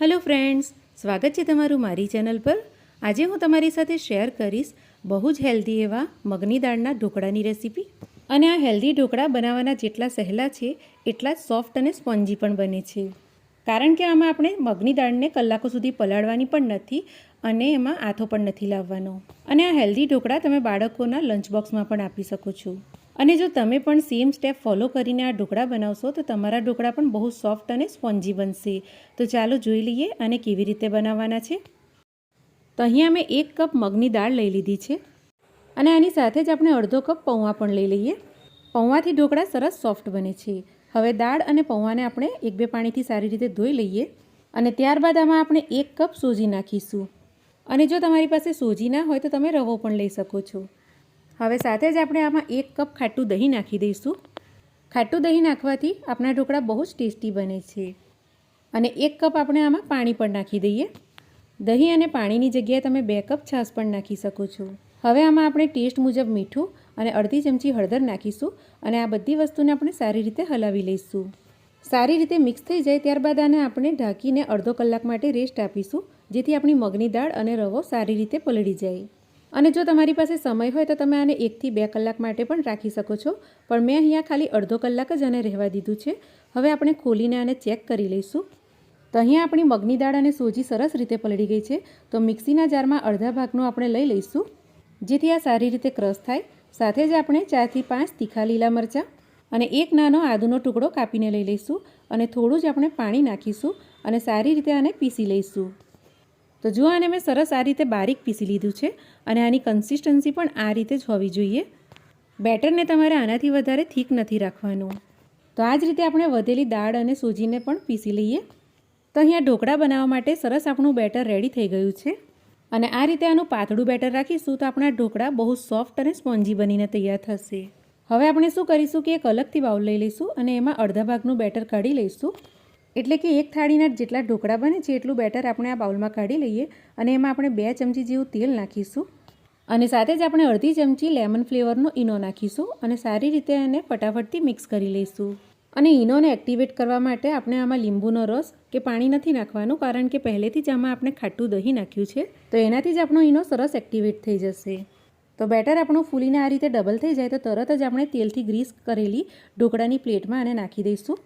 Hello friends સ્વાગત છે તમારું મારી ચેનલ પર. આજે હું તમારી સાથે શેર કરીશ બહુ જ હેલ્ધી એવા મગની દાળના ઢોકળાની રેસીપી. અને આ હેલ્ધી ઢોકળા બનાવવાના જેટલા સહેલા છે, એટલા જ સોફ્ટ અને સ્પોન્જી પણ બને છે. કારણ કે આમાં આપણે મગની દાળને કલાકો સુધી પલાળવાની પણ નથી અને એમાં આથો પણ નથી લાવવાનો. અને આ હેલ્ધી ઢોકળા તમે બાળકોના લંચ બોક્સમાં પણ આપી શકો છો. અને જો તમે પણ સેમ સ્ટેપ ફોલો કરીને આ ઢોકળા બનાવશો, તો તમારા ઢોકળા પણ બહુ સોફ્ટ અને સ્પોન્જી બનશે. તો ચાલો જોઈ લઈએ અને કેવી રીતે બનાવવાના છે. તો અહીંયા મેં એક કપ મગની દાળ લઈ લીધી છે. અને આની સાથે જ આપણે અડધો કપ પૌવા પણ લઈ લઈએ. પૌવાથી ઢોકળા સરસ સોફ્ટ બને છે. હવે દાળ અને પૌવાને આપણે એક બે પાણીથી સારી રીતે ધોઈ લઈએ. અને ત્યારબાદ આમાં આપણે એક કપ સોજી નાખીશું. અને જો તમારી પાસે સોજી ના હોય, તો તમે રવો પણ લઈ શકો છો. હવે સાથે જ આપણે આમાં એક કપ ખાટું દહીં નાખી દઈશું. ખાટું દહીં નાખવાથી આપણા ઢોકળા બહુ જ ટેસ્ટી બને છે. અને એક કપ આપણે આમાં પાણી પણ નાખી દઈએ. દહીં અને પાણીની જગ્યાએ તમે બે કપ છાશ પણ નાખી શકો છો. હવે આમાં આપણે ટેસ્ટ મુજબ મીઠું અને અડધી ચમચી હળદર નાખીશું અને આ બધી વસ્તુને આપણે સારી રીતે હલાવી લઈશું. સારી રીતે મિક્સ થઈ જાય ત્યારબાદ આને આપણે ઢાંકીને અડધો કલાક માટે રેસ્ટ આપીશું, જેથી આપણી મગની દાળ અને રવો સારી રીતે પલળી જાય. અને જો તમારી પાસે સમય હોય તો તમે આને એકથી બે કલાક માટે પણ રાખી શકો છો. પણ મેં અહીંયા ખાલી અડધો કલાક જ આને રહેવા દીધું છે. હવે આપણે ખોલીને આને ચેક કરી લઈશું. તો અહીંયા આપણી મગની દાળ અને સોજી સરસ રીતે પલળી ગઈ છે. તો મિક્સીના જારમાં અડધા ભાગનું આપણે લઈ લઈશું. જેથી આ સારી રીતે ક્રશ થાય. સાથે જ આપણે ચારથી પાંચ તીખા લીલા મરચાં અને એક નાનો આદુનો ટુકડો કાપીને લઈ લઈશું. અને થોડું જ આપણે પાણી નાખીશું અને સારી રીતે આને પીસી લઈશું. તો જો આને મેં સરસ આ રીતે બારીક પીસી લીધું છે અને આની કન્સિસ્ટન્સી પણ આ રીતે જ હોવી જોઈએ. બેટરને તમારે આનાથી વધારે થીક નથી રાખવાનું. તો આ જ રીતે આપણે વધેલી દાળ અને સૂજીને પણ પીસી લઈએ. તો અહીંયા ઢોકળા બનાવવા માટે સરસ આપણું બેટર રેડી થઈ ગયું છે. અને આ રીતે આનું પાતળું બેટર રાખીશું તો આપણા ઢોકળા બહુ સોફ્ટ અને સ્પોન્જી બનીને તૈયાર થશે. હવે આપણે શું કરીશું કે એક અલગથી બાઉલ લઈ લઈશું અને એમાં અડધા ભાગનું બેટર કાઢી લઈશું. એટલે કે એક થાળીના જેટલા ઢોકળા બને છે એટલું બેટર આપણે આ બાઉલમાં કાઢી લઈએ અને એમાં આપણે બે ચમચી જેવું તેલ નાખીશું. અને સાથે જ આપણે અડધી ચમચી લેમન ફ્લેવરનો ઈનો નાખીશું અને સારી રીતે એને ફટાફટથી મિક્સ કરી લઈશું. અને ઈનોને એક્ટિવેટ કરવા માટે આપણે આમાં લીંબુનો રસ કે પાણી નથી નાખવાનું કારણ કે પહેલેથી જ આમાં આપણે ખાટું દહીં નાખ્યું છે. તો એનાથી જ આપણો ઈનો સરસ એક્ટિવેટ થઈ જશે. તો બેટર આપણું ફૂલીને આ રીતે ડબલ થઈ જાય તો તરત જ આપણે તેલથી ગ્રીસ કરેલી ઢોકળાની પ્લેટમાં આને નાખી દઈશું.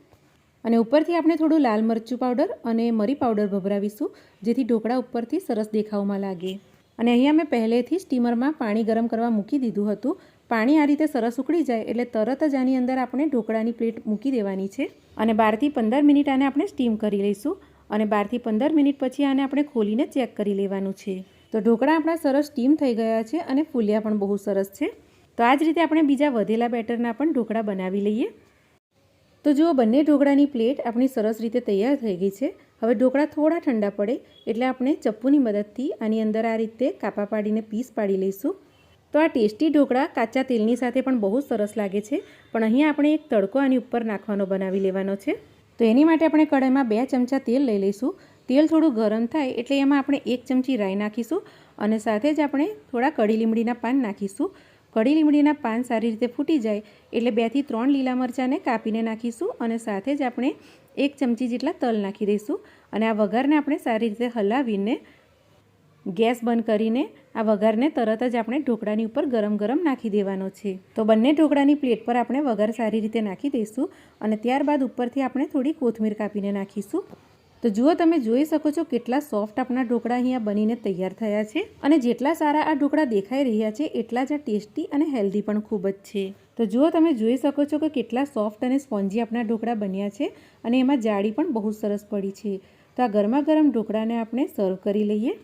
અને ઉપરથી આપણે થોડું લાલ મરચું પાવડર અને મરી પાવડર ભભરાવીશું, જેથી ઢોકળા ઉપરથી સરસ દેખાવમાં લાગે. અને અહીંયા મેં પહેલેથી સ્ટીમરમાં પાણી ગરમ કરવા મૂકી દીધું હતું. પાણી આ રીતે સરસ ઉકળી જાય એટલે તરત જ આની અંદર આપણે ઢોકળાની પ્લેટ મૂકી દેવાની છે. અને બારથી પંદર મિનિટ આને આપણે સ્ટીમ કરી લઈશું અને બારથી પંદર મિનિટ પછી આને આપણે ખોલીને ચેક કરી લેવાનું છે. તો ઢોકળા આપણા સરસ સ્ટીમ થઈ ગયા છે અને ફૂલ્યા પણ બહુ સરસ છે. તો આ જ રીતે આપણે બીજા વધેલા બેટરના પણ ઢોકળા બનાવી લઈએ. તો જુઓ, બંને ઢોકળાની પ્લેટ આપણી સરસ રીતે તૈયાર થઈ ગઈ છે. હવે ઢોકળા થોડા ઠંડા પડે એટલે આપણે ચપ્પુની મદદથી આની અંદર આ રીતે કાપા પાડીને પીસ પાડી લઈશું. તો આ ટેસ્ટી ઢોકળા કાચા તેલની સાથે પણ બહુ સરસ લાગે છે. પણ અહીંયા આપણે એક તડકો આની ઉપર નાખવાનો બનાવી લેવાનો છે. તો એની માટે આપણે કઢાઈમાં બે ચમચા તેલ લઈ લઈશું. તેલ થોડું ગરમ થાય એટલે એમાં આપણે એક ચમચી રાઈ નાખીશું અને સાથે જ આપણે થોડા કડી લીમડીના પાન નાખીશું. કડી લીમડીના પાન સારી રીતે ફૂટી જાય એટલે બેથી ત્રણ લીલા મરચાંને કાપીને નાખીશું અને સાથે જ આપણે એક ચમચી જેટલા તલ નાખી દઈશું. અને આ વઘારને આપણે સારી રીતે હલાવીને ગેસ બંધ કરીને આ વઘારને તરત જ આપણે ઢોકળાની ઉપર ગરમ ગરમ નાખી દેવાનો છે. તો બંને ઢોકળાની પ્લેટ પર આપણે વઘાર સારી રીતે નાખી દઈશું અને ત્યારબાદ ઉપરથી આપણે થોડી કોથમીર કાપીને નાખીશું. તો જુઓ તમે જોઈ શકો છો કેટલા સોફ્ટ આપણા ઢોકળા અહીંયા બનીને તૈયાર થયા છે અને જેટલા સારા આ ઢોકળા દેખાઈ રહ્યા છે એટલા જ ટેસ્ટી અને હેલ્ધી પણ ખૂબ જ છે. તો જુઓ તમે જોઈ શકો છો કે કેટલા સોફ્ટ અને સ્પોન્જી આપણા ઢોકળા બન્યા છે અને એમાં જાળી પણ બહુ સરસ પડી છે. તો આ ગરમા ગરમ ઢોકળાને આપણે સર્વ કરી લઈએ.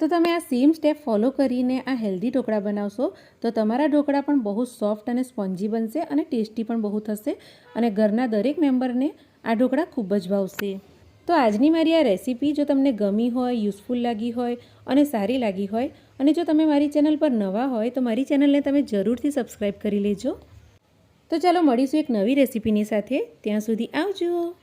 તો તમે આ સેમ સ્ટેપ ફોલો કરીને આ હેલ્ધી ઢોકળા બનાવશો તો તમારા ઢોકળા પણ બહુ સોફ્ટ અને સ્પોન્જી બનશે અને ટેસ્ટી પણ બહુ થશે અને ઘરના દરેક મેમ્બરને આ ઢોકળા ખૂબ જ ભાવશે. તો આજની મારી આ રેસીપી જો તમને ગમી હોય, યુઝફુલ લાગી હોય અને સારી લાગી હોય અને જો તમે મારી ચેનલ પર નવા હોય તો મારી ચેનલને તમે જરૂરથી સબસ્ક્રાઈબ કરી લેજો. તો ચાલો મળીશું એક નવી રેસીપીની સાથે. ત્યાં સુધી આવજો.